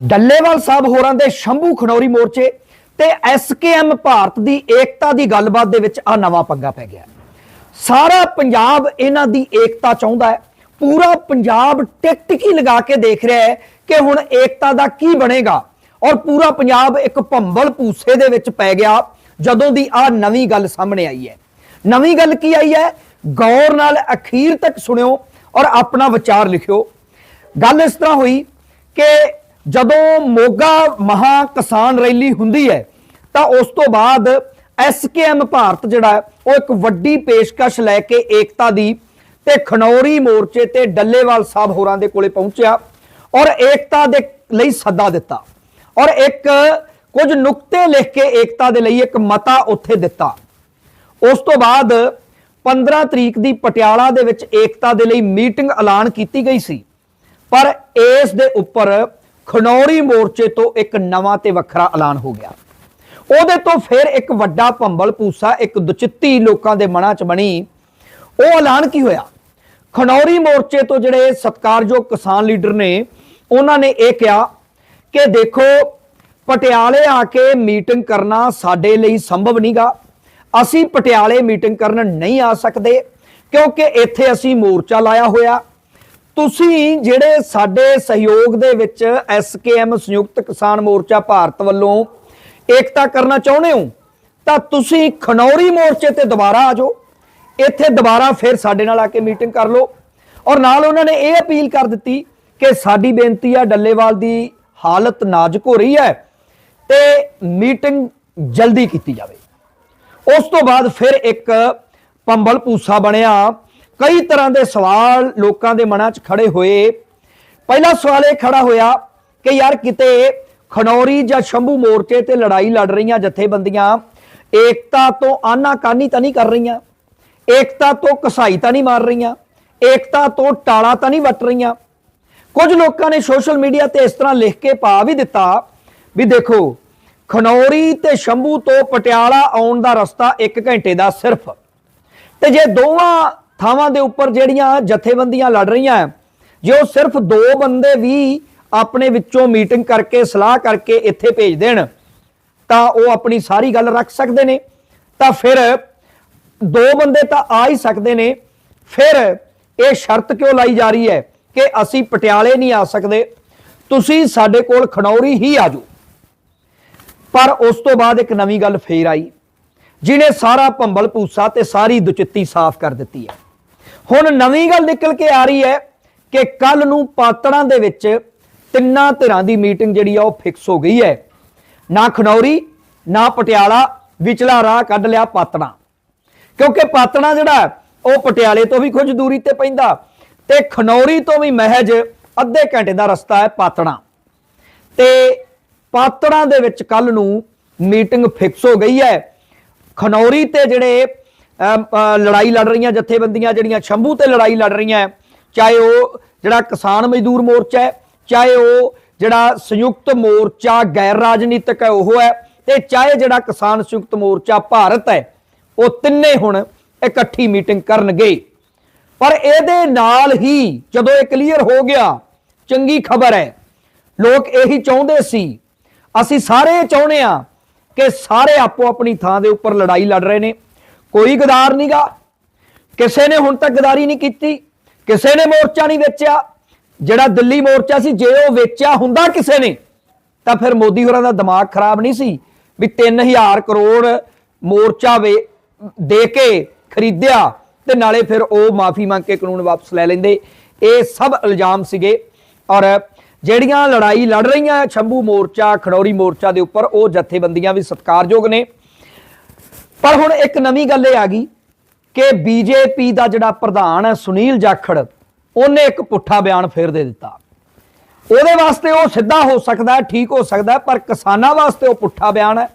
ਡੱਲੇਵਾਲ ਸਾਹਿਬ ਹੋਰਾਂ ਦੇ ਸ਼ੰਭੂ ਖਨੌਰੀ ਮੋਰਚੇ ਤੇ ਐਸਕੇਐਮ ਭਾਰਤ ਦੀ ਏਕਤਾ ਦੀ ਗੱਲਬਾਤ ਦੇ ਵਿੱਚ ਆ ਨਵਾਂ ਪੰਗਾ ਪੈ ਗਿਆ। ਸਾਰਾ ਪੰਜਾਬ ਇਹਨਾਂ ਦੀ ਏਕਤਾ ਚਾਹੁੰਦਾ ਹੈ। ਪੂਰਾ ਪੰਜਾਬ ਟਿਕਟਿਕੀ ਲਗਾ ਕੇ ਦੇਖ ਰਿਹਾ ਹੈ ਕਿ ਹੁਣ ਏਕਤਾ ਦਾ ਕੀ ਬਣੇਗਾ ਔਰ ਪੂਰਾ ਪੰਜਾਬ ਇੱਕ ਭੰਬਲ ਪੂਸੇ ਦੇ ਵਿੱਚ ਪੈ ਗਿਆ ਜਦੋਂ ਦੀ ਆ ਨਵੀਂ ਗੱਲ ਸਾਹਮਣੇ ਆਈ ਹੈ। ਨਵੀਂ ਗੱਲ ਕੀ ਆਈ ਹੈ? ਗੌਰ ਨਾਲ ਅਖੀਰ ਤੱਕ ਸੁਣਿਓ ਔਰ ਆਪਣਾ ਵਿਚਾਰ ਲਿਖਿਓ। ਗੱਲ ਇਸ ਤਰ੍ਹਾਂ ਹੋਈ ਕਿ ਜਦੋਂ ਮੋਗਾ ਮਹਾ ਕਿਸਾਨ ਰੈਲੀ ਹੁੰਦੀ ਹੈ, ਤਾਂ ਉਸ ਤੋਂ ਬਾਅਦ ਐਸਕੇਐਮ ਭਾਰਤ ਜਿਹੜਾ ਉਹ ਇੱਕ ਵੱਡੀ ਪੇਸ਼ਕਸ਼ ਲੈ ਕੇ ਏਕਤਾ ਦੀ ਤੇ ਖਨੌਰੀ ਮੋਰਚੇ ਤੇ ਡੱਲੇਵਾਲ ਸਾਹਿਬ ਹੋਰਾਂ ਦੇ ਕੋਲੇ ਪਹੁੰਚਿਆ ਔਰ ਏਕਤਾ ਦੇ ਲਈ ਸੱਦਾ ਦਿੱਤਾ ਔਰ ਇੱਕ ਕੁਝ ਨੁਕਤੇ ਲਿਖ ਕੇ ਏਕਤਾ ਦੇ ਲਈ ਇੱਕ ਮਤਾ ਉੱਥੇ ਦਿੱਤਾ। ਉਸ ਤੋਂ ਬਾਅਦ 15 ਤਰੀਕ ਦੀ ਪਟਿਆਲਾ ਦੇ ਵਿੱਚ ਏਕਤਾ ਦੇ ਲਈ ਮੀਟਿੰਗ ਐਲਾਨ ਕੀਤੀ ਗਈ ਸੀ। ਪਰ ਇਸ ਦੇ ਉੱਪਰ ਖਨੌਰੀ ਮੋਰਚੇ ਤੋਂ ਇੱਕ ਨਵਾਂ ਤੇ ਵੱਖਰਾ ਐਲਾਨ ਹੋ ਗਿਆ। ਉਹਦੇ ਤੋਂ ਫਿਰ ਇੱਕ ਵੱਡਾ ਭੰਬਲ ਪੂਸਾ ਇੱਕ ਦੁਚਿੱਤੀ ਲੋਕਾਂ ਦੇ ਮਨਾਂ 'ਚ ਬਣੀ। ਉਹ ਐਲਾਨ ਕੀ ਹੋਇਆ? ਖਨੌਰੀ ਮੋਰਚੇ ਤੋਂ ਜਿਹੜੇ ਸਤਕਾਰਯੋਗ ਕਿਸਾਨ ਲੀਡਰ ਨੇ, ਉਹਨਾਂ ਨੇ ਇਹ ਕਿਹਾ ਕਿ ਦੇਖੋ, ਪਟਿਆਲੇ ਆ ਕੇ ਮੀਟਿੰਗ ਕਰਨਾ ਸਾਡੇ ਲਈ ਸੰਭਵ ਨਹੀਂਗਾ ਅਸੀਂ ਪਟਿਆਲੇ ਮੀਟਿੰਗ ਕਰਨ ਨਹੀਂ ਆ ਸਕਦੇ, ਕਿਉਂਕਿ ਇੱਥੇ ਅਸੀਂ ਮੋਰਚਾ ਲਾਇਆ ਹੋਇਆ। ਤੁਸੀਂ ਜਿਹੜੇ ਸਾਡੇ ਸਹਿਯੋਗ ਦੇ ਵਿੱਚ ਐਸਕੇਐਮ ਸੰਯੁਕਤ ਕਿਸਾਨ ਮੋਰਚਾ ਭਾਰਤ ਵੱਲੋਂ ਏਕਤਾ ਕਰਨਾ ਚਾਹੁੰਦੇ ਹੋ, ਤਾਂ ਤੁਸੀਂ ਖਨੌਰੀ ਮੋਰਚੇ ਤੇ ਦੁਬਾਰਾ ਆ ਜਾਓ। ਇੱਥੇ ਦੁਬਾਰਾ ਫਿਰ ਸਾਡੇ ਨਾਲ ਆ ਕੇ ਮੀਟਿੰਗ ਕਰ ਲਓ। ਔਰ ਨਾਲ ਉਹਨਾਂ ਨੇ ਇਹ ਅਪੀਲ ਕਰ ਦਿੱਤੀ ਕਿ ਸਾਡੀ ਬੇਨਤੀ ਆ, ਡੱਲੇਵਾਲ ਦੀ ਹਾਲਤ ਨਾਜ਼ੁਕ ਹੋ ਰਹੀ ਹੈ ਤੇ ਮੀਟਿੰਗ ਜਲਦੀ ਕੀਤੀ ਜਾਵੇ। ਉਸ ਤੋਂ ਬਾਅਦ ਫਿਰ ਇੱਕ ਪੰਬਲ ਪੂਸਾ ਬਣਿਆ। ਕਈ ਤਰ੍ਹਾਂ ਦੇ ਸਵਾਲ ਲੋਕਾਂ ਦੇ ਮਨਾਂ 'ਚ ਖੜੇ ਹੋਏ। ਪਹਿਲਾ ਸਵਾਲ ਇਹ ਖੜਾ ਹੋਇਆ ਕਿ ਯਾਰ ਕਿਤੇ ਖਨੌਰੀ ਜਾਂ ਸ਼ੰਭੂ ਮੋਰਚੇ ਤੇ ਲੜਾਈ ਲੜ ਰਹੀਆਂ ਜਥੇਬੰਦੀਆਂ ਏਕਤਾ ਤੋਂ ਆਨਾਕਾਨੀ ਤਾਂ ਨਹੀਂ ਕਰ ਰਹੀਆਂ, ਏਕਤਾ ਤੋਂ ਕਸਾਈ ਤਾਂ ਨਹੀਂ ਮਾਰ ਰਹੀਆਂ, ਏਕਤਾ ਤੋਂ ਟਾਲਾ ਤਾਂ ਨਹੀਂ ਵੱਟ ਰਹੀਆਂ। ਕੁਝ ਲੋਕਾਂ ਨੇ ਸੋਸ਼ਲ ਮੀਡੀਆ ਤੇ ਇਸ ਤਰ੍ਹਾਂ ਲਿਖ ਕੇ ਪਾ ਵੀ ਦਿੱਤਾ ਵੀ ਦੇਖੋ, ਖਨੌਰੀ ਤੇ ਸ਼ੰਭੂ ਤੋਂ ਪਟਿਆਲਾ ਆਉਣ ਦਾ ਰਸਤਾ 1 ਘੰਟੇ ਦਾ ਸਿਰਫ। ਤੇ ਜੇ ਦੋਵਾਂ ਥਾਵਾਂ ਦੇ ਉੱਪਰ ਜਿਹੜੀਆਂ ਜਥੇਬੰਦੀਆਂ ਲੜ ਰਹੀਆਂ ਹੈ, ਜੇ ਉਹ ਸਿਰਫ ਦੋ ਬੰਦੇ ਵੀ ਆਪਣੇ ਵਿੱਚੋਂ ਮੀਟਿੰਗ ਕਰਕੇ ਸਲਾਹ ਕਰਕੇ ਇੱਥੇ ਭੇਜ ਦੇਣ ਤਾਂ ਉਹ ਆਪਣੀ ਸਾਰੀ ਗੱਲ ਰੱਖ ਸਕਦੇ ਨੇ। ਤਾਂ ਫਿਰ ਦੋ ਬੰਦੇ ਤਾਂ ਆ ਹੀ ਸਕਦੇ ਨੇ। ਫਿਰ ਇਹ ਸ਼ਰਤ ਕਿਉਂ ਲਾਈ ਜਾ ਰਹੀ ਹੈ ਕਿ ਅਸੀਂ ਪਟਿਆਲੇ ਨਹੀਂ ਆ ਸਕਦੇ? ਤੁਸੀਂ ਸਾਡੇ ਕੋਲ ਖਨੌਰੀ ਹੀ ਆ ਜਾਓ। ਪਰ ਉਸ ਤੋਂ ਬਾਅਦ ਇੱਕ ਨਵੀਂ ਗੱਲ ਫੇਰ ਆਈ ਜਿਹਨੇ ਸਾਰਾ ਭੰਬਲ ਪੂਸਾ ਤੇ ਸਾਰੀ ਦੁਚਿੱਤੀ ਸਾਫ਼ ਕਰ ਦਿੱਤੀ ਹੈ। ਹੁਣ ਨਵੀਂ ਗੱਲ ਨਿਕਲ ਕੇ ਆ ਰਹੀ ਹੈ ਕਿ ਕੱਲ ਨੂੰ ਪਾਤੜਾਂ ਦੇ ਵਿੱਚ ਤਿੰਨਾਂ ਧਿਰਾਂ ਦੀ ਮੀਟਿੰਗ ਜਿਹੜੀ ਆ ਉਹ ਫਿਕਸ ਹੋ ਗਈ ਹੈ। ਨਾ ਖਨੌਰੀ, ਨਾ ਪਟਿਆਲਾ, ਵਿਚਲਾ ਰਾਹ ਕੱਢ ਲਿਆ ਪਾਤੜਾਂ। ਕਿਉਂਕਿ ਪਾਤੜਾਂ ਜਿਹੜਾ ਉਹ ਪਟਿਆਲੇ ਤੋਂ ਵੀ ਕੁਝ ਦੂਰੀ ਤੇ ਪੈਂਦਾ ਤੇ ਖਨੌਰੀ ਤੋਂ ਵੀ ਮਹਿਜ ਅੱਧੇ ਘੰਟੇ ਦਾ ਰਸਤਾ ਹੈ ਪਾਤੜਾਂ। ਤੇ ਪਾਤੜਾਂ ਦੇ ਵਿੱਚ ਕੱਲ ਨੂੰ ਮੀਟਿੰਗ ਫਿਕਸ ਹੋ ਗਈ ਹੈ। ਖਨੌਰੀ ਤੇ ਜਿਹੜੇ ਲੜਾਈ ਲੜ ਰਹੀਆਂ ਜਥੇਬੰਦੀਆਂ ਜਿਹੜੀਆਂ ਸ਼ੰਭੂ ਤੇ ਲੜਾਈ ਲੜ ਰਹੀਆਂ ਚਾਹੇ ਉਹ ਜਿਹੜਾ ਕਿਸਾਨ ਮਜ਼ਦੂਰ ਮੋਰਚਾ ਹੈ, ਚਾਹੇ ਉਹ ਜਿਹੜਾ ਸੰਯੁਕਤ ਮੋਰਚਾ ਗੈਰ ਰਾਜਨੀਤਿਕ ਹੈ, ਉਹ ਹੈ ਤੇ ਚਾਹੇ ਜਿਹੜਾ ਕਿਸਾਨ ਸੰਯੁਕਤ ਮੋਰਚਾ ਭਾਰਤ ਹੈ, ਉਹ ਤਿੰਨੇ ਹੁਣ ਇਕੱਠੀ ਮੀਟਿੰਗ ਕਰਨਗੇ। ਪਰ ਇਹਦੇ ਨਾਲ ਹੀ ਜਦੋਂ ਇਹ ਕਲੀਅਰ ਹੋ ਗਿਆ, ਚੰਗੀ ਖਬਰ ਹੈ। ਲੋਕ ਇਹੀ ਚਾਹੁੰਦੇ ਸੀ। ਅਸੀਂ ਸਾਰੇ ਇਹ ਚਾਹੁੰਦੇ ਆ ਕਿ ਸਾਰੇ ਆਪੋ ਆਪਣੀ ਥਾਂ ਦੇ ਉੱਪਰ ਲੜਾਈ ਲੜ ਰਹੇ ਨੇ। ਕੋਈ ਗਦਾਰ ਨਹੀਂਗਾ ਕਿਸੇ ਨੇ ਹੁਣ ਤੱਕ ਗਦਾਰੀ ਨਹੀਂ ਕੀਤੀ, ਕਿਸੇ ਨੇ ਮੋਰਚਾ ਨਹੀਂ ਵੇਚਿਆ। ਜਿਹੜਾ ਦਿੱਲੀ ਮੋਰਚਾ ਸੀ, ਜੇ ਉਹ ਵੇਚਿਆ ਹੁੰਦਾ ਕਿਸੇ ਨੇ, ਤਾਂ ਫਿਰ ਮੋਦੀ ਹੋਰਾਂ ਦਾ ਦਿਮਾਗ ਖਰਾਬ ਨਹੀਂ ਸੀ ਵੀ 3000 ਕਰੋੜ ਮੋਰਚਾ ਵੇ, ਦੇ ਕੇ ਖਰੀਦਿਆ ਤੇ ਨਾਲੇ ਫਿਰ ਉਹ ਮਾਫੀ ਮੰਗ ਕੇ ਕਾਨੂੰਨ ਵਾਪਸ ਲੈ ਲੈਂਦੇ। ਇਹ ਸਭ ਇਲਜ਼ਾਮ ਸੀਗੇ। ਔਰ ਜਿਹੜੀਆਂ ਲੜਾਈ ਲੜ ਰਹੀਆਂ, ਸ਼ੰਭੂ ਮੋਰਚਾ ਖੜੌਰੀ ਮੋਰਚਾ ਦੇ ਉੱਪਰ, ਉਹ ਜਥੇਬੰਦੀਆਂ ਵੀ ਸਤਿਕਾਰਯੋਗ ਨੇ। ਪਰ ਹੁਣ ਇੱਕ ਨਵੀਂ ਗੱਲ ਇਹ ਆ ਗਈ ਕਿ ਬੀਜੇਪੀ ਦਾ ਜਿਹੜਾ ਪ੍ਰਧਾਨ ਹੈ ਸੁਨੀਲ ਜਾਖੜ, ਉਹਨੇ ਇੱਕ ਪੁੱਠਾ ਬਿਆਨ ਫੇਰ ਦੇ ਦਿੱਤਾ। ਉਹਦੇ ਵਾਸਤੇ ਉਹ ਸਿੱਧਾ ਹੋ ਸਕਦਾ ਠੀਕ ਹੋ ਸਕਦਾ ਪਰ ਕਿਸਾਨਾਂ ਵਾਸਤੇ ਉਹ ਪੁੱਠਾ ਬਿਆਨ ਹੈ।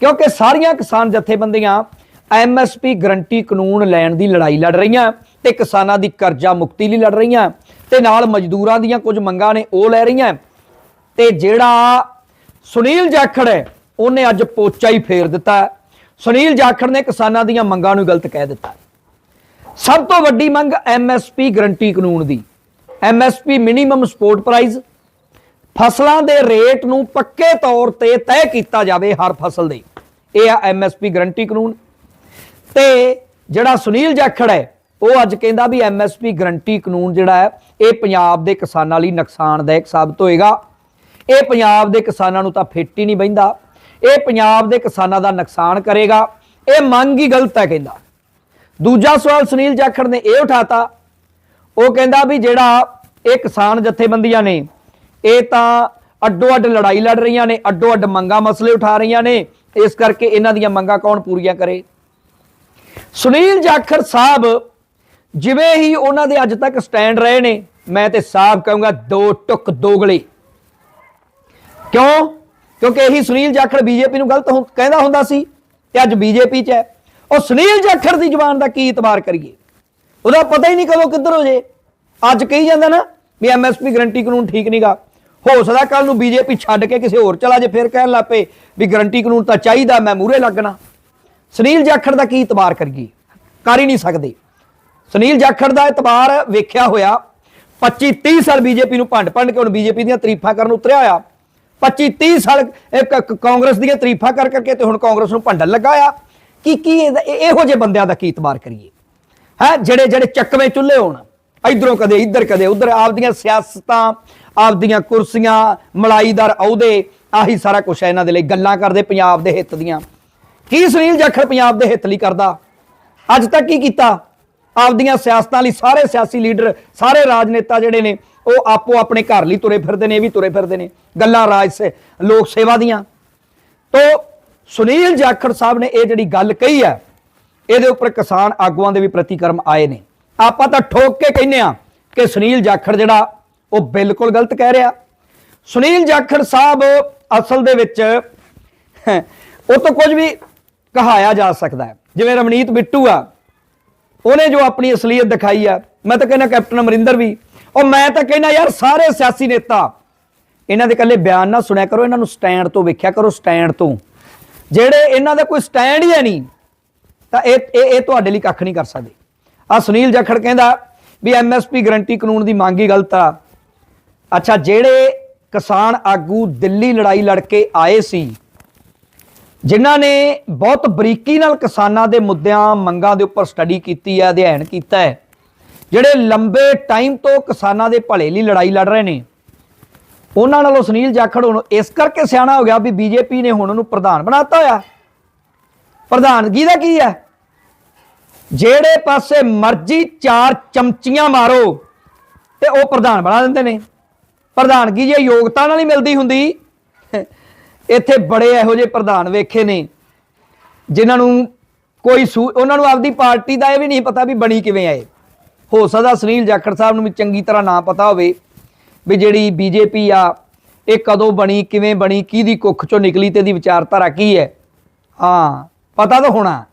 ਕਿਉਂਕਿ ਸਾਰੀਆਂ ਕਿਸਾਨ ਜਥੇਬੰਦੀਆਂ ਐਮਐਸਪੀ ਗਰੰਟੀ ਕਾਨੂੰਨ ਲੈਣ ਦੀ ਲੜਾਈ ਲੜ ਰਹੀਆਂ, ਤੇ ਕਿਸਾਨਾਂ ਦੀ ਕਰਜ਼ਾ ਮੁਕਤੀ ਲਈ ਲੜ ਰਹੀਆਂ, ਤੇ ਨਾਲ ਮਜ਼ਦੂਰਾਂ ਦੀਆਂ ਕੁਝ ਮੰਗਾਂ ਨੇ ਉਹ ਲੈ ਰਹੀਆਂ। ਤੇ ਜਿਹੜਾ ਸੁਨੀਲ ਜਾਖੜ ਹੈ, ਉਹਨੇ ਅੱਜ ਪੋਚਾ ਹੀ ਫੇਰ ਦਿੱਤਾ ਸੁਨੀਲ ਜਾਖੜ ਨੇ ਕਿਸਾਨਾਂ ਦੀਆਂ ਮੰਗਾਂ ਨੂੰ ਗਲਤ ਕਹਿ ਦਿੱਤਾ ਸਭ ਤੋਂ ਵੱਡੀ ਮੰਗ ਐਮਐਸਪੀ ਗਰੰਟੀ ਕਾਨੂੰਨ ਦੀ। ਐਮਐਸਪੀ ਮਿਨੀਮਮ ਸਪੋਰਟ ਪ੍ਰਾਈਸ ਫਸਲਾਂ ਦੇ ਰੇਟ ਨੂੰ ਪੱਕੇ ਤੌਰ ਤੇ ਤੈਅ ਕੀਤਾ ਜਾਵੇ ਹਰ ਫਸਲ ਦੇ। ਇਹ ਆ ਐਮਐਸਪੀ ਗਰੰਟੀ ਕਾਨੂੰਨ। ਤੇ ਜਿਹੜਾ ਸੁਨੀਲ ਜਾਖੜ ਹੈ, ਉਹ ਅੱਜ ਕਹਿੰਦਾ ਵੀ ਐਮਐਸਪੀ ਗਰੰਟੀ ਕਾਨੂੰਨ ਜਿਹੜਾ ਹੈ, ਇਹ ਪੰਜਾਬ ਦੇ ਕਿਸਾਨਾਂ ਲਈ ਨੁਕਸਾਨਦਾਇਕ ਸਾਬਤ ਹੋਏਗਾ। ਇਹ ਪੰਜਾਬ ਦੇ ਕਿਸਾਨਾਂ ਨੂੰ ਤਾਂ ਫਿੱਟ ਹੀ ਨਹੀਂ ਬੈਂਦਾ ਇਹ ਪੰਜਾਬ ਦੇ ਕਿਸਾਨਾਂ ਦਾ ਨੁਕਸਾਨ ਕਰੇਗਾ। ਇਹ ਮੰਗ ਹੀ ਗਲਤ ਹੈ ਕਹਿੰਦਾ। ਦੂਜਾ ਸਵਾਲ ਸੁਨੀਲ ਜਾਖੜ ਨੇ ਇਹ ਉਠਾਤਾ। ਉਹ ਕਹਿੰਦਾ ਵੀ ਜਿਹੜਾ ਇਹ ਕਿਸਾਨ ਜਥੇਬੰਦੀਆਂ ਨੇ, ਇਹ ਤਾਂ ਅੱਡੋ ਅੱਡ ਲੜਾਈ ਲੜ ਰਹੀਆਂ ਨੇ ਅੱਡੋ ਅੱਡ ਮੰਗਾ ਮਸਲੇ ਉਠਾ ਰਹੀਆਂ ਨੇ, ਇਸ ਕਰਕੇ ਇਹਨਾਂ ਦੀਆਂ ਮੰਗਾਂ ਕੌਣ ਪੂਰੀਆਂ ਕਰੇ? ਸੁਨੀਲ ਜਾਖੜ ਸਾਹਿਬ ਜਿਵੇਂ ਹੀ ਉਹਨਾਂ ਦੇ ਅੱਜ ਤੱਕ ਸਟੈਂਡ ਰਹੇ ਨੇ, ਮੈਂ ਤੇ ਸਾਫ਼ ਕਹੂੰਗਾ ਦੋ ਟੁਕ ਦੋਗਲੇ। ਕਿਉਂ? ਕਿਉਂਕਿ ਇਹੀ ਸੁਨੀਲ ਜਾਖੜ ਬੀਜੇਪੀ ਨੂੰ ਗਲਤ ਹੁੰ- ਕਹਿੰਦਾ ਹੁੰਦਾ ਸੀ ਤੇ ਅੱਜ ਬੀਜੇਪੀ 'ਚ ਹੈ। ਉਹ ਸੁਨੀਲ ਜਾਖੜ ਦੀ ਜ਼ੁਬਾਨ ਦਾ ਕੀ ਇਤਬਾਰ ਕਰੀਏ? ਉਹਦਾ ਪਤਾ ਹੀ ਨਹੀਂ ਕਦੋਂ ਕਿੱਧਰ ਹੋ ਜੇ। ਅੱਜ ਕਹੀ ਜਾਂਦਾ ਨਾ ਵੀ ਐਮਐਸਪੀ ਗਰੰਟੀ ਕਾਨੂੰਨ ਠੀਕ ਨਹੀਂਗਾ ਹੋ ਸਕਦਾ ਕੱਲ ਨੂੰ ਬੀਜੇਪੀ ਛੱਡ ਕੇ ਕਿਸੇ ਹੋਰ ਚਲਾ ਜੇ, ਫਿਰ ਕਹਿਣ ਲੱਪੇ ਵੀ ਗਰੰਟੀ ਕਾਨੂੰਨ ਤਾਂ ਚਾਹੀਦਾ, ਮੈਂ ਮੂਰੇ ਲੱਗਣਾ। ਸੁਨੀਲ ਜਾਖੜ ਦਾ ਕੀ ਇਤਬਾਰ ਕਰੀਏ? ਕਰ ਹੀ ਨਹੀਂ ਸਕਦੇ। ਸੁਨੀਲ ਜਾਖੜ ਦਾ ਇਤਬਾਰ ਵੇਖਿਆ ਹੋਇਆ। 25 30 ਸਾਲ ਬੀਜੇਪੀ ਨੂੰ ਭੰਡ ਭੰਡ ਕੇ ਹੁਣ ਬੀਜੇਪੀ ਦੀਆਂ ਤਾਰੀਫਾਂ ਕਰਨ ਉਤਰਿਆ ਹੋਇਆ। 25 30 ਸਾਲ ਇੱਕ- ਇੱਕ ਕਾਂਗਰਸ ਦੀਆਂ ਤਾਰੀਫਾਂ ਕਰ ਕਰਕੇ ਤੇ ਹੁਣ ਕਾਂਗਰਸ ਨੂੰ ਭੰਡਣ ਲੱਗਾ ਆ। ਕੀ ਕੀ ਇਹਦਾ- ਇਹੋ ਜਿਹੇ ਬੰਦਿਆਂ ਦਾ ਕੀ ਇਤਬਾਰ ਕਰੀਏ? ਹੈ? ਜਿਹੜੇ ਜਿਹੜੇ ਚੱਕਵੇਂ ਚੁੱਲ੍ਹੇ ਹੋਣ। ਇਧਰੋਂ ਕਦੇ ਇੱਧਰ, ਕਦੇ ਉੱਧਰ। ਆਪਦੀਆਂ ਸਿਆਸਤਾਂ, ਆਪਦੀਆਂ ਕੁਰਸੀਆਂ, ਮਲਾਈਦਾਰ ਅਹੁਦੇ, ਆਹੀ ਸਾਰਾ ਕੁਝ ਹੈ ਇਹਨਾਂ ਦੇ ਲਈ। ਗੱਲਾਂ ਕਰਦੇ ਪੰਜਾਬ ਦੇ ਹਿੱਤ ਦੀਆਂ। ਕੀ ਸੁਨੀਲ ਜਾਖੜ ਪੰਜਾਬ ਦੇ ਹਿੱਤ ਲਈ ਕਰਦਾ? ਅੱਜ ਤੱਕ ਕੀ ਕੀਤਾ? ਆਪਦੀਆਂ ਸਿਆਸਤਾਂ ਲਈ ਸਾਰੇ ਸਿਆਸੀ ਲੀਡਰ, ਸਾਰੇ ਰਾਜਨੇਤਾ ਜਿਹੜੇ ਨੇ ਉਹ ਆਪੋ ਆਪਣੇ ਘਰ ਲਈ ਤੁਰੇ ਫਿਰਦੇ ਨੇ, ਇਹ ਵੀ ਤੁਰੇ ਫਿਰਦੇ ਨੇ। ਗੱਲਾਂ ਰਾਜ ਸੇ, ਲੋਕ ਸੇਵਾ ਦੀਆਂ। ਤੋ ਸੁਨੀਲ ਜਾਖੜ ਸਾਹਿਬ ਨੇ ਇਹ ਜਿਹੜੀ ਗੱਲ ਕਹੀ ਹੈ, ਇਹਦੇ ਉੱਪਰ ਕਿਸਾਨ ਆਗੂਆਂ ਦੇ ਵੀ ਪ੍ਰਤੀਕਰਮ ਆਏ ਨੇ। ਆਪਾਂ ਤਾਂ ਠੋਕ ਕੇ ਕਹਿੰਨੇ ਆ ਕਿ ਸੁਨੀਲ ਜਾਖੜ ਜਿਹੜਾ, ਉਹ ਬਿਲਕੁਲ ਗਲਤ ਕਹਿ ਰਿਹਾ। ਸੁਨੀਲ ਜਾਖੜ ਸਾਹਿਬ ਅਸਲ ਦੇ ਵਿੱਚ, ਉਹ ਤੋਂ ਕੁਝ ਵੀ ਕਹਾਇਆ ਜਾ ਸਕਦਾ ਹੈ। ਜਿਵੇਂ ਰਮਨੀਤ ਬਿੱਟੂ ਆ, ਉਹਨੇ ਜੋ ਆਪਣੀ ਅਸਲੀਅਤ ਦਿਖਾਈ ਆ, ਮੈਂ ਤਾਂ ਕਹਿੰਦਾ ਕੈਪਟਨ ਅਮਰਿੰਦਰ ਵੀ ਉਹ ਮੈਂ ਤਾਂ ਕਹਿੰਦਾ ਯਾਰ ਸਾਰੇ ਸਿਆਸੀ ਨੇਤਾ, ਇਹਨਾਂ ਦੇ ਇਕੱਲੇ ਬਿਆਨ ਨਾ ਸੁਣਿਆ ਕਰੋ, ਇਹਨਾਂ ਨੂੰ ਸਟੈਂਡ ਤੋਂ ਵੇਖਿਆ ਕਰੋ ਸਟੈਂਡ ਤੋਂ। ਜਿਹੜੇ ਇਹਨਾਂ ਦਾ ਕੋਈ ਸਟੈਂਡ ਹੀ ਹੈ ਨਹੀਂ, ਤਾਂ ਇਹ ਇਹ ਇਹ ਤੁਹਾਡੇ ਲਈ ਕੱਖ ਨਹੀਂ ਕਰ ਸਕਦੇ। ਆ ਸੁਨੀਲ ਜਖੜ ਕਹਿੰਦਾ ਵੀ ਐਮਐਸਪੀ ਗਰੰਟੀ ਕਾਨੂੰਨ ਦੀ ਮੰਗ ਹੀ ਗਲਤ ਆ। ਅੱਛਾ, ਜਿਹੜੇ ਕਿਸਾਨ ਆਗੂ ਦਿੱਲੀ ਲੜਾਈ ਲੜ ਕੇ ਆਏ ਸੀ, ਜਿਨ੍ਹਾਂ ਨੇ ਬਹੁਤ ਬਰੀਕੀ ਨਾਲ ਕਿਸਾਨਾਂ ਦੇ ਮੁੱਦਿਆਂ, ਮੰਗਾਂ ਦੇ ਉੱਪਰ ਸਟੱਡੀ ਕੀਤੀ ਹੈ, ਅਧਿਐਨ ਕੀਤਾ ਹੈ ਜਿਹੜੇ ਲੰਬੇ ਟਾਈਮ ਤੋਂ ਕਿਸਾਨਾਂ ਦੇ ਭਲੇ ਲਈ ਲੜਾਈ ਲੜ ਰਹੇ ਨੇ। ਉਹਨਾਂ ਨਾਲੋਂ ਸੁਨੀਲ ਜਾਖੜ ਹੁਣ ਇਸ ਕਰਕੇ ਸਿਆਣਾ ਹੋ ਗਿਆ ਵੀ ਬੀਜੇਪੀ ਨੇ ਹੁਣ ਉਹਨੂੰ ਪ੍ਰਧਾਨ ਬਣਾਤਾ ਹੋਇਆ। ਪ੍ਰਧਾਨਗੀ ਦਾ ਕੀ ਹੈ? ਜਿਹੜੇ ਪਾਸੇ ਮਰਜ਼ੀ ਚਾਰ ਚਮਚੀਆਂ ਮਾਰੋ ਤੇ ਉਹ ਪ੍ਰਧਾਨ ਬਣਾ ਦਿੰਦੇ ਨੇ। ਪ੍ਰਧਾਨਗੀ ਜੇ ਯੋਗਤਾ ਨਾਲ ਹੀ ਮਿਲਦੀ ਹੁੰਦੀ, ਇੱਥੇ ਬੜੇ ਇਹੋ ਜਿਹੇ ਪ੍ਰਧਾਨ ਵੇਖੇ ਨੇ, ਜਿਨ੍ਹਾਂ ਨੂੰ ਕੋਈ ਸੂ- ਉਹਨਾਂ ਨੂੰ ਆਪਦੀ ਪਾਰਟੀ ਦਾ ਇਹ ਵੀ ਨਹੀਂ ਪਤਾ ਵੀ ਬਣੀ ਕਿਵੇਂ ਆਏ ਹੋ ਸਕਦਾ ਸੁਨੀਲ ਜਾਖੜ ਸਾਹਿਬ ਨੂੰ ਵੀ ਚੰਗੀ ਤਰ੍ਹਾਂ ਨਾ ਪਤਾ ਹੋਵੇ ਵੀ ਜਿਹੜੀ ਬੀਜੇਪੀ ਆ, ਇਹ ਕਦੋਂ ਬਣੀ, ਕਿਵੇਂ ਬਣੀ, ਕਿਹਦੀ ਕੁੱਖ ਚੋਂ ਨਿਕਲੀ ਤੇ ਦੀ ਵਿਚਾਰਧਾਰਾ ਕੀ ਹੈ? ਹਾਂ, ਪਤਾ ਤਾਂ ਹੋਣਾ।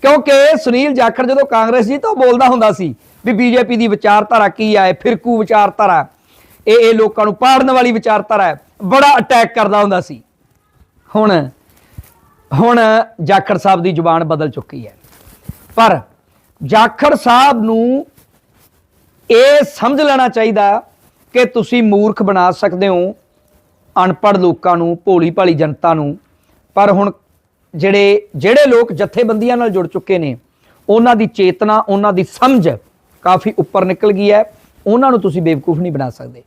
ਕਿਉਂਕਿ ਸੁਨੀਲ ਜਾਖੜ ਜਦੋਂ ਕਾਂਗਰਸ ਜੀ ਤਾਂ ਉਹ ਬੋਲਦਾ ਹੁੰਦਾ ਸੀ ਵੀ ਬੀਜੇਪੀ ਦੀ ਵਿਚਾਰਧਾਰਾ ਕੀ ਹੈ ਫਿਰਕੂ ਵਿਚਾਰਧਾਰਾ। ਇਹ ਇਹ ਲੋਕਾਂ ਨੂੰ ਪਾੜਨ ਵਾਲੀ ਵਿਚਾਰਧਾਰਾ ਹੈ। ਬੜਾ ਅਟੈਕ ਕਰਦਾ ਹੁੰਦਾ ਸੀ। ਹੁਣ ਹੁਣ ਜਾਖੜ ਸਾਹਿਬ ਦੀ ਜ਼ੁਬਾਨ ਬਦਲ ਚੁੱਕੀ ਹੈ। ਪਰ ਜਾਖੜ ਸਾਹਿਬ ਨੂੰ ਇਹ ਸਮਝ ਲੈਣਾ ਚਾਹੀਦਾ ਕਿ ਤੁਸੀਂ ਮੂਰਖ ਬਣਾ ਸਕਦੇ ਹੋ, ਅਨਪੜ੍ਹ ਲੋਕਾਂ ਨੂੰ ਭੋਲੀ ਭਾਲੀ ਜਨਤਾ ਨੂੰ। ਪਰ ਹੁਣ ਜਿਹੜੇ ਜਿਹੜੇ ਲੋਕ ਜਥੇਬੰਦੀਆਂ ਨਾਲ ਜੁੜ ਚੁੱਕੇ ਨੇ, ਉਹਨਾਂ ਦੀ ਚੇਤਨਾ, ਉਹਨਾਂ ਦੀ ਸਮਝ ਕਾਫੀ ਉੱਪਰ ਨਿਕਲ ਗਈ ਹੈ। ਉਹਨਾਂ ਨੂੰ ਤੁਸੀਂ ਬੇਵਕੂਫ ਨਹੀਂ ਬਣਾ ਸਕਦੇ।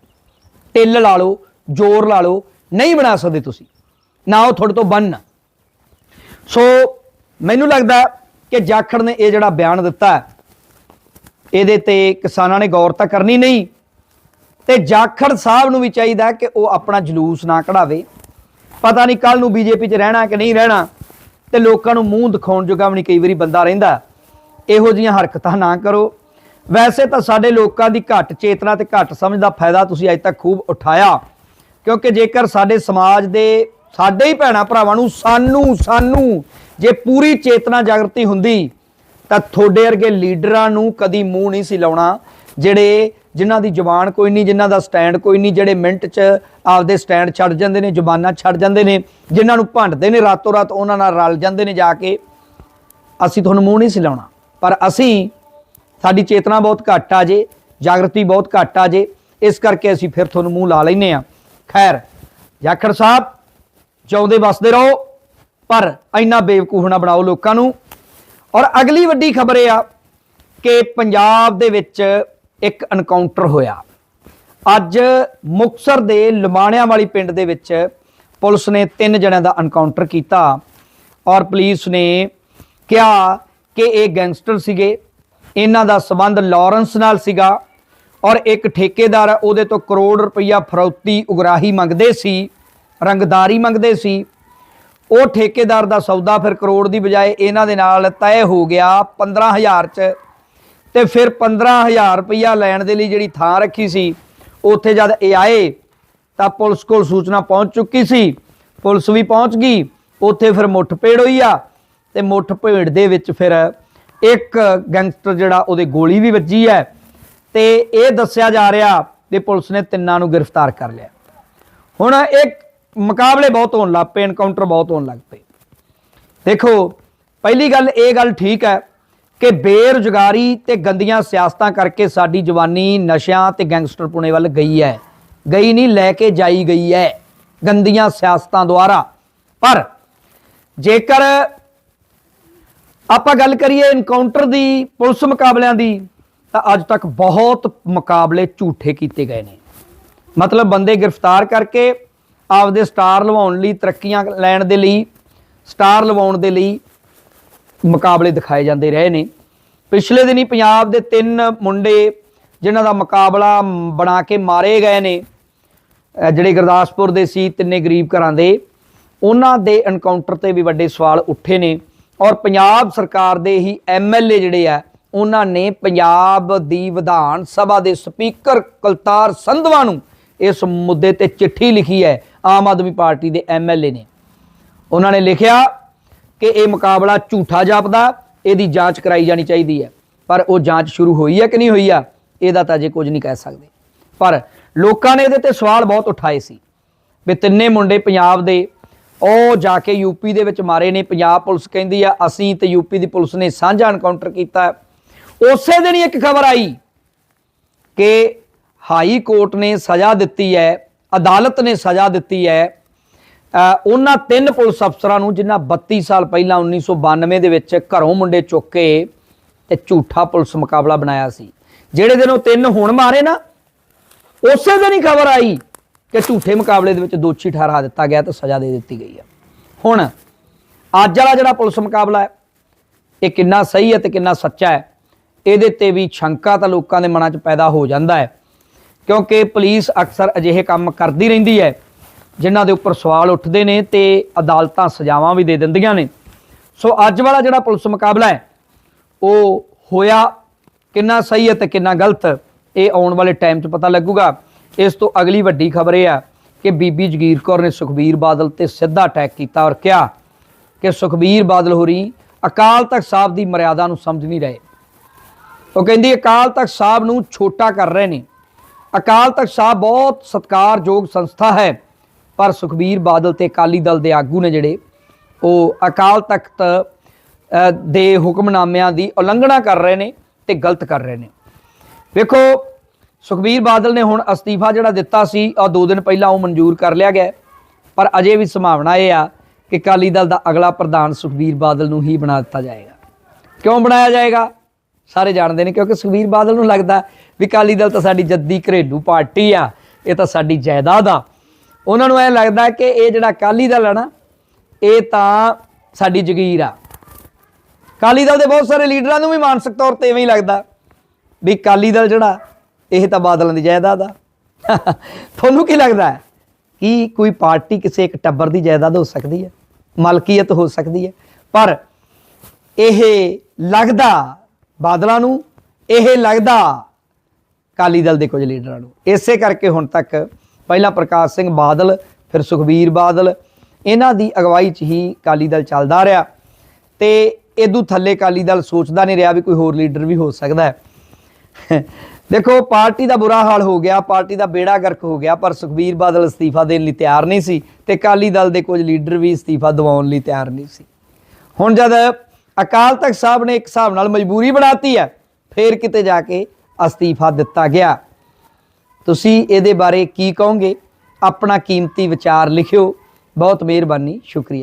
ਟਿੱਲ ਲਾ ਲਓ, ਜ਼ੋਰ ਲਾ ਲਓ, ਨਹੀਂ ਬਣਾ ਸਕਦੇ ਤੁਸੀਂ। ਨਾ ਉਹ ਤੁਹਾਡੇ ਤੋਂ ਬੰਨ। ਸੋ ਮੈਨੂੰ ਲੱਗਦਾ ਕਿ ਜਾਖੜ ਨੇ ਇਹ ਜਿਹੜਾ ਬਿਆਨ ਦਿੱਤਾ ਇਹਦੇ ਤੇ ਕਿਸਾਨਾਂ ਨੇ ਗੌਰ ਤਾਂ ਕਰਨੀ ਨਹੀਂ। ਤੇ ਜਾਖੜ ਸਾਹਿਬ ਨੂੰ ਵੀ ਚਾਹੀਦਾ ਕਿ ਉਹ ਆਪਣਾ ਜਲੂਸ ਨਾ ਕਢਾਵੇ। ਪਤਾ ਨਹੀਂ ਕੱਲ ਨੂੰ ਬੀਜੇਪੀ 'ਚ ਰਹਿਣਾ ਕਿ ਨਹੀਂ ਰਹਿਣਾ। ਤੇ ਲੋਕਾਂ ਨੂੰ ਮੂੰਹ ਦਿਖਾਉਣ ਜੋਗਾ ਵੀ ਨਹੀਂ ਕਈ ਵਾਰੀ ਬੰਦਾ ਰਹਿੰਦਾ। ਇਹੋ ਜੀਆਂ ਹਰਕਤਾਂ ਨਾ ਕਰੋ। ਵੈਸੇ ਤਾਂ ਸਾਡੇ ਲੋਕਾਂ ਦੀ ਘੱਟ ਚੇਤਨਾ ਤੇ ਘੱਟ ਸਮਝ ਦਾ ਫਾਇਦਾ ਤੁਸੀਂ ਅੱਜ ਤੱਕ ਖੂਬ ਉਠਾਇਆ। ਕਿਉਂਕਿ ਜੇਕਰ ਸਾਡੇ ਸਮਾਜ ਦੇ ਸਾਡੇ ਹੀ ਭੈਣਾ ਭਰਾਵਾਂ ਨੂੰ ਸਾਨੂੰ ਸਾਨੂੰ ਜੇ ਪੂਰੀ ਚੇਤਨਾ ਜਾਗਰਤੀ ਹੁੰਦੀ ਤਾਂ ਤੁਹਾਡੇ ਵਰਗੇ ਲੀਡਰਾਂ ਨੂੰ ਕਦੀ ਮੂੰਹ ਨਹੀਂ ਸੀ ਲਾਉਣਾ, ਜਿਹੜੇ ਜਿਨ੍ਹਾਂ ਦੀ ਜ਼ੁਬਾਨ ਕੋਈ ਨਹੀਂ, ਜਿਨ੍ਹਾਂ ਦਾ ਸਟੈਂਡ ਕੋਈ ਨਹੀਂ, ਜਿਹੜੇ ਮਿੰਟ 'ਚ ਆਪਦੇ ਸਟੈਂਡ ਛੱਡ ਜਾਂਦੇ ਨੇ, ਜ਼ੁਬਾਨਾਂ ਛੱਡ ਜਾਂਦੇ ਨੇ, ਜਿਨ੍ਹਾਂ ਨੂੰ ਭੰਡਦੇ ਨੇ, ਰਾਤੋਂ ਰਾਤ ਉਹਨਾਂ ਨਾਲ ਰਲ ਜਾਂਦੇ ਨੇ ਜਾ ਕੇ, ਅਸੀਂ ਤੁਹਾਨੂੰ ਮੂੰਹ ਨਹੀਂ ਸੀ ਲਾਉਣਾ। ਪਰ ਅਸੀਂ, ਸਾਡੀ ਚੇਤਨਾ ਬਹੁਤ ਘੱਟ ਆ ਜੇ, ਜਾਗਰਤੀ ਬਹੁਤ ਘੱਟ ਆ ਜੇ, ਇਸ ਕਰਕੇ ਅਸੀਂ ਫਿਰ ਤੁਹਾਨੂੰ ਮੂੰਹ ਲਾ ਲੈਨੇ ਆ ਖੈਰ, ਜਾਖੜ ਸਾਹਿਬ ਜਿਉਂਦੇ ਵਸਦੇ ਰਹੋ, ਪਰ ਇੰਨਾ ਬੇਵਕੂਫ ਨਾ ਬਣਾਓ ਲੋਕਾਂ ਨੂੰ। ਔਰ ਅਗਲੀ ਵੱਡੀ ਖਬਰ ਇਹ ਆ ਕਿ ਪੰਜਾਬ ਦੇ ਵਿੱਚ ਇੱਕ ਐਨਕਾਊਂਟਰ ਹੋਇਆ। ਅੱਜ ਮੁਕਸਰ ਦੇ ਲਮਾਣਿਆਂ ਵਾਲੀ ਪਿੰਡ ਦੇ ਵਿੱਚ ਪੁਲਿਸ ਨੇ ਤਿੰਨ ਜਣਿਆਂ ਦਾ ਐਨਕਾਊਂਟਰ ਕੀਤਾ ਔਰ ਪੁਲਿਸ ਨੇ ਕਿਹਾ ਕਿ ਇਹ ਗੈਂਗਸਟਰ ਸੀਗੇ। ਇਹਨਾਂ ਦਾ ਸਬੰਧ ਲਾਰੈਂਸ ਨਾਲ ਸੀਗਾ ਔਰ ਇੱਕ ਠੇਕੇਦਾਰ ਉਹਦੇ ਤੋਂ ਕਰੋੜ ਰੁਪਈਆ ਫਰੌਤੀ ਉਗਰਾਹੀ ਮੰਗਦੇ ਸੀ, ਰੰਗਦਾਰੀ ਮੰਗਦੇ ਸੀ। ਉਹ ਠੇਕੇਦਾਰ ਦਾ ਸੌਦਾ ਫਿਰ ਕਰੋੜ ਦੀ ਬਜਾਏ ਇਹਨਾਂ ਦੇ ਨਾਲ ਤੈਅ ਹੋ ਗਿਆ 15000 ਚ। ਤੇ ਫਿਰ 15000 ਰੁਪਈਆ ਲੈਣ ਦੇ ਲਈ ਜਿਹੜੀ ਥਾਂ ਰੱਖੀ ਸੀ, ਉੱਥੇ ਜਦ ਇਹ ਆਏ, ਤਾਂ ਪੁਲਿਸ ਕੋਲ ਸੂਚਨਾ ਪਹੁੰਚ ਚੁੱਕੀ ਸੀ। ਪੁਲਿਸ ਵੀ ਪਹੁੰਚ ਗਈ, ਉੱਥੇ ਫਿਰ ਮੁੱਠ ਮੁੱਠਭੇੜ ਹੋਈ ਆ। ਤੇ ਮੁੱਠਭੇੜ ਦੇ ਵਿੱਚ ਫਿਰ ਇੱਕ ਗੈਂਗਸਟਰ ਜਿਹੜਾ ਉਹਦੇ ਗੋਲੀ ਵੀ ਵੱਜੀ ਹੈ। ਤੇ ਇਹ ਦੱਸਿਆ ਜਾ ਰਿਹਾ ਕਿ ਪੁਲਿਸ ਨੇ ਤਿੰਨਾਂ ਨੂੰ ਗ੍ਰਿਫਤਾਰ ਕਰ ਲਿਆ। ਹੁਣ ਇੱਕ ਮੁਕਾਬਲੇ ਬਹੁਤ ਹੋਣ ਲੱਗ ਪਏ ਐਨਕਾਊਂਟਰ ਬਹੁਤ ਹੋਣ ਲੱਗ ਪਏ। ਦੇਖੋ, ਪਹਿਲੀ ਗੱਲ ਇਹ ਗੱਲ ਠੀਕ ਹੈ ਕਿ ਬੇਰੁਜ਼ਗਾਰੀ ਤੇ ਗੰਦੀਆਂ ਸਿਆਸਤਾਂ ਕਰਕੇ ਸਾਡੀ ਜਵਾਨੀ ਨਸ਼ਿਆਂ ਤੇ ਗੈਂਗਸਟਰ ਪੁਣੇ ਵੱਲ ਗਈ ਹੈ। ਗਈ ਨਹੀਂ, ਲੈ ਕੇ ਜਾਈ ਗਈ ਹੈ ਗੰਦੀਆਂ ਸਿਆਸਤਾਂ ਦੁਆਰਾ। ਪਰ ਜੇਕਰ ਆਪਾਂ ਗੱਲ ਕਰੀਏ ਇਨਕਾਊਂਟਰ ਦੀ, ਪੁਲਿਸ ਮੁਕਾਬਲਿਆਂ ਦੀ, ਤਾਂ ਅੱਜ ਤੱਕ ਬਹੁਤ ਮੁਕਾਬਲੇ ਝੂਠੇ ਕੀਤੇ ਗਏ ਨੇ। ਮਤਲਬ ਬੰਦੇ ਗ੍ਰਿਫਤਾਰ ਕਰਕੇ ਆਪਦੇ ਸਟਾਰ ਲਵਾਉਣ ਲਈ, ਤਰੱਕੀਆਂ ਲੈਣ ਦੇ ਲਈ, ਸਟਾਰ ਲਵਾਉਣ ਦੇ ਲਈ ਮੁਕਾਬਲੇ ਦਿਖਾਏ ਜਾਂਦੇ ਰਹੇ ਨੇ। ਪਿਛਲੇ ਦਿਨੀ ਪੰਜਾਬ ਦੇ ਤਿੰਨ ਮੁੰਡੇ ਜਿਨ੍ਹਾਂ ਦਾ ਮੁਕਾਬਲਾ ਬਣਾ ਕੇ ਮਾਰੇ ਗਏ ਨੇ ਜਿਹੜੇ ਗੁਰਦਾਸਪੁਰ ਦੇ ਸੀ, ਤਿੰਨੇ ਗਰੀਬ ਘਰਾਂ ਦੇ। ਉਹਨਾਂ ਦੇ ਐਨਕਾਊਂਟਰ ਤੇ ਵੀ ਵੱਡੇ ਸਵਾਲ ਉੱਠੇ ਨੇ ਔਰ ਪੰਜਾਬ ਸਰਕਾਰ ਦੇ ਹੀ ਐਮਐਲਏ ਜਿਹੜੇ ਆ, ਉਹਨਾਂ ਨੇ ਪੰਜਾਬ ਦੀ ਵਿਧਾਨ ਸਭਾ ਦੇ ਸਪੀਕਰ ਕੁਲਤਾਰ ਸੰਧਵਾ ਨੂੰ ਇਸ ਮੁੱਦੇ ਤੇ ਚਿੱਠੀ ਲਿਖੀ ਹੈ ਆਮ ਆਦਮੀ ਪਾਰਟੀ ਦੇ ਐਮਐਲਏ ਨੇ। ਉਹਨਾਂ ਨੇ ਲਿਖਿਆ ਕਿ ਇਹ ਮੁਕਾਬਲਾ ਝੂਠਾ ਜਾਪਦਾ, ਇਹਦੀ ਜਾਂਚ ਕਰਾਈ ਜਾਣੀ ਚਾਹੀਦੀ ਹੈ। ਪਰ ਉਹ ਜਾਂਚ ਸ਼ੁਰੂ ਹੋਈ ਹੈ ਕਿ ਨਹੀਂ ਹੋਈ ਆ, ਇਹਦਾ ਤਾਂ ਅਜੇ ਕੁਝ ਨਹੀਂ ਕਹਿ ਸਕਦੇ। ਪਰ ਲੋਕਾਂ ਨੇ ਇਹਦੇ ਤੇ ਸਵਾਲ ਬਹੁਤ ਉਠਾਏ ਸੀ ਵੀ ਤਿੰਨੇ ਮੁੰਡੇ ਪੰਜਾਬ ਦੇ, ਉਹ ਜਾ ਕੇ ਯੂਪੀ ਦੇ ਵਿੱਚ ਮਾਰੇ ਨੇ। ਪੰਜਾਬ ਪੁਲਿਸ ਕਹਿੰਦੀ ਆ, ਅਸੀਂ ਤੇ ਯੂਪੀ ਦੀ ਪੁਲਿਸ ਨੇ ਸਾਂਝਾ ਐਨਕਾਊਂਟਰ ਕੀਤਾ। ਉਸੇ ਦਿਨ ਹੀ ਇੱਕ ਖਬਰ ਆਈ ਕਿ ਹਾਈ ਕੋਰਟ ਨੇ ਸਜ਼ਾ ਦਿੱਤੀ ਹੈ, ਅਦਾਲਤ ਨੇ ਸਜ਼ਾ ਦਿੱਤੀ ਹੈ। ਉਹਨਾਂ ਤਿੰਨ ਪੁਲਿਸ ਅਫਸਰਾਂ ਨੂੰ ਜਿਨ੍ਹਾਂ 32 ਸਾਲ ਪਹਿਲਾਂ 1992 ਦੇ ਵਿੱਚ ਘਰੋਂ ਮੁੰਡੇ ਚੁੱਕ ਕੇ ਤੇ ਝੂਠਾ ਪੁਲਿਸ ਮੁਕਾਬਲਾ ਬਣਾਇਆ ਸੀ। ਜਿਹੜੇ ਦਿਨ ਉਹ ਤਿੰਨ ਹੁਣ ਮਾਰੇ ਨਾ, ਉਸੇ ਦਿਨ ਹੀ ਖਬਰ ਆਈ ਕਿ ਝੂਠੇ ਮੁਕਾਬਲੇ ਦੇ ਵਿੱਚ ਦੋਸ਼ੀ ਠਹਿਰਾ ਦਿੱਤਾ ਗਿਆ ਤੇ ਸਜ਼ਾ ਦੇ ਦਿੱਤੀ ਗਈ ਹੈ। ਹੁਣ ਅੱਜ ਵਾਲਾ ਜਿਹੜਾ ਪੁਲਿਸ ਮੁਕਾਬਲਾ ਹੈ, ਇਹ ਕਿੰਨਾ ਸਹੀ ਹੈ ਤੇ ਕਿੰਨਾ ਸੱਚਾ ਹੈ, ਇਹਦੇ ਤੇ ਵੀ ਸ਼ੰਕਾ ਤਾਂ ਲੋਕਾਂ ਦੇ ਮਨਾਂ 'ਚ ਪੈਦਾ ਹੋ ਜਾਂਦਾ ਹੈ। ਕਿਉਂਕਿ ਪੁਲਿਸ ਅਕਸਰ ਅਜਿਹੇ ਕੰਮ ਕਰਦੀ ਰਹਿੰਦੀ ਹੈ, ਜਿਨ੍ਹਾਂ ਦੇ ਉੱਪਰ ਸਵਾਲ ਉੱਠਦੇ ਨੇ ਤੇ ਅਦਾਲਤਾਂ ਸਜ਼ਾਵਾਂ ਵੀ ਦੇ ਦਿੰਦੀਆਂ ਨੇ। ਸੋ ਅੱਜ ਵਾਲਾ ਜਿਹੜਾ ਪੁਲਿਸ ਮੁਕਾਬਲਾ ਹੈ, ਉਹ ਹੋਇਆ ਕਿੰਨਾ ਸਹੀ ਹੈ ਤੇ ਕਿੰਨਾ ਗਲਤ, ਇਹ ਆਉਣ ਵਾਲੇ ਟਾਈਮ 'ਚ ਪਤਾ ਲੱਗੂਗਾ। ਇਸ ਤੋਂ ਅਗਲੀ ਵੱਡੀ ਖਬਰ ਇਹ ਆ ਕਿ ਬੀਬੀ ਜਗੀਰ ਕੌਰ ਨੇ ਸੁਖਬੀਰ ਬਾਦਲ ਤੇ ਸਿੱਧਾ ਅਟੈਕ ਕੀਤਾ ਔਰ ਕਿਹਾ ਕਿ ਸੁਖਬੀਰ ਬਾਦਲ ਹੋਰੀ ਅਕਾਲ ਤਖਤ ਸਾਹਿਬ ਦੀ ਮਰਿਆਦਾ ਨੂੰ ਸਮਝ ਨਹੀਂ ਰਹੇ। ਉਹ ਕਹਿੰਦੀ ਅਕਾਲ ਤਖਤ ਸਾਹਿਬ ਨੂੰ ਛੋਟਾ ਕਰ ਰਹੇ ਨੇ। ਅਕਾਲ ਤਖਤ ਸਾਹਿਬ ਬਹੁਤ ਸਤਿਕਾਰਯੋਗ ਸੰਸਥਾ ਹੈ, ਪਰ ਸੁਖਬੀਰ ਬਾਦਲ ਤੇ ਅਕਾਲੀ ਦਲ ਦੇ ਆਗੂ ਨੇ ਜਿਹੜੇ, ਉਹ ਅਕਾਲ ਤਖਤ ਦੇ ਹੁਕਮਨਾਮਿਆਂ ਦੀ ਉਲੰਘਣਾ ਕਰ ਰਹੇ ਨੇ ਤੇ ਗਲਤ ਕਰ ਰਹੇ ਨੇ। ਵੇਖੋ, ਸੁਖਬੀਰ ਬਾਦਲ ਨੇ ਹੁਣ ਅਸਤੀਫਾ ਜਿਹੜਾ ਦਿੱਤਾ ਸੀ ਆ ਦੋ ਦਿਨ ਪਹਿਲਾਂ ਉਹ ਮਨਜ਼ੂਰ ਕਰ ਲਿਆ ਗਿਆ ਪਰ ਅਜੇ ਵੀ ਸੰਭਾਵਨਾ ਇਹ ਆ ਕਿ ਅਕਾਲੀ ਦਲ ਦਾ ਅਗਲਾ ਪ੍ਰਧਾਨ ਸੁਖਬੀਰ ਬਾਦਲ ਨੂੰ ਹੀ ਬਣਾ ਦਿੱਤਾ ਜਾਏਗਾ। ਕਿਉਂ ਬਣਾਇਆ ਜਾਏਗਾ? ਸਾਰੇ ਜਾਣਦੇ ਨੇ ਕਿਉਂਕਿ ਸੁਖਬੀਰ ਬਾਦਲ ਨੂੰ ਲੱਗਦਾ ਵੀ ਅਕਾਲੀ ਦਲ ਤਾਂ ਸਾਡੀ ਜੱਦੀ ਘਰੇਲੂ ਪਾਰਟੀ ਆ, ਇਹ ਤਾਂ ਸਾਡੀ ਜਾਇਦਾਦ ਆ। ਉਹਨਾਂ ਨੂੰ ਐ ਲੱਗਦਾ ਕਿ ਇਹ ਜਿਹੜਾ ਅਕਾਲੀ ਦਲ ਆ ਨਾ, ਇਹ ਤਾਂ ਸਾਡੀ ਜ਼ਗੀਰ ਆ। ਅਕਾਲੀ ਦਲ ਦੇ ਬਹੁਤ ਸਾਰੇ ਲੀਡਰਾਂ ਨੂੰ ਵੀ ਮਾਨਸਿਕ ਤੌਰ ਤੇ ਐਵੇਂ ਹੀ ਲੱਗਦਾ ਵੀ ਅਕਾਲੀ ਦਲ ਜਿਹੜਾ, ਇਹ ਤਾਂ ਬਾਦਲਾਂ ਦੀ ਜਾਇਦਾਦ ਆ। ਤੁਹਾਨੂੰ ਕੀ ਲੱਗਦਾ ਕਿ ਕੋਈ ਪਾਰਟੀ ਕਿਸੇ ਇੱਕ ਟੱਬਰ ਦੀ ਜਾਇਦਾਦ ਹੋ ਸਕਦੀ ਹੈ? ਮਲਕੀਅਤ ਹੋ ਸਕਦੀ ਹੈ? ਪਰ ਇਹ ਲੱਗਦਾ ਬਾਦਲਾਂ ਨੂੰ ਇਹ ਲੱਗਦਾ ਅਕਾਲੀ ਦਲ ਦੇ ਕੁਝ ਲੀਡਰਾਂ ਨੂੰ। ਇਸੇ ਕਰਕੇ ਹੁਣ ਤੱਕ ਪਹਿਲਾਂ ਪ੍ਰਕਾਸ਼ ਸਿੰਘ ਬਾਦਲ, ਫਿਰ ਸੁਖਬੀਰ ਬਾਦਲ, ਇਹਨਾਂ ਦੀ ਅਗਵਾਈ 'ਚ ਹੀ ਅਕਾਲੀ ਦਲ ਚੱਲਦਾ ਰਿਹਾ। ਤੇ ਇਦੋਂ ਥੱਲੇ ਅਕਾਲੀ ਦਲ ਸੋਚਦਾ ਨਹੀਂ ਰਿਹਾ ਵੀ ਕੋਈ ਹੋਰ ਲੀਡਰ ਵੀ ਹੋ ਸਕਦਾ ਹੈ। ਦੇਖੋ, ਪਾਰਟੀ ਦਾ ਬੁਰਾ ਹਾਲ ਹੋ ਗਿਆ, ਪਾਰਟੀ ਦਾ ਬੇੜਾ ਗਰਕ ਹੋ ਗਿਆ, ਪਰ ਸੁਖਬੀਰ ਬਾਦਲ ਅਸਤੀਫਾ ਦੇਣ ਲਈ ਤਿਆਰ ਨਹੀਂ ਸੀ ਤੇ ਅਕਾਲੀ ਦਲ ਦੇ ਕੁਝ ਲੀਡਰ ਵੀ ਅਸਤੀਫਾ ਦਿਵਾਉਣ ਲਈ ਤਿਆਰ ਨਹੀਂ ਸੀ। ਹੁਣ ਜਦ ਅਕਾਲ ਤਖਤ ਸਾਹਿਬ ਨੇ ਇੱਕ ਹਿਸਾਬ ਨਾਲ ਮਜਬੂਰੀ ਬਣਾਤੀ ਹੈ, ਫੇਰ ਕਿਤੇ ਜਾ ਕੇ ਅਸਤੀਫਾ ਦਿੱਤਾ ਗਿਆ। ਤੁਸੀਂ ਇਹਦੇ ਬਾਰੇ ਕੀ ਕਹੋਗੇ? ਆਪਣਾ ਕੀਮਤੀ ਵਿਚਾਰ ਲਿਖਿਓ। ਬਹੁਤ ਮਿਹਰਬਾਨੀ, ਸ਼ੁਕਰੀਆ।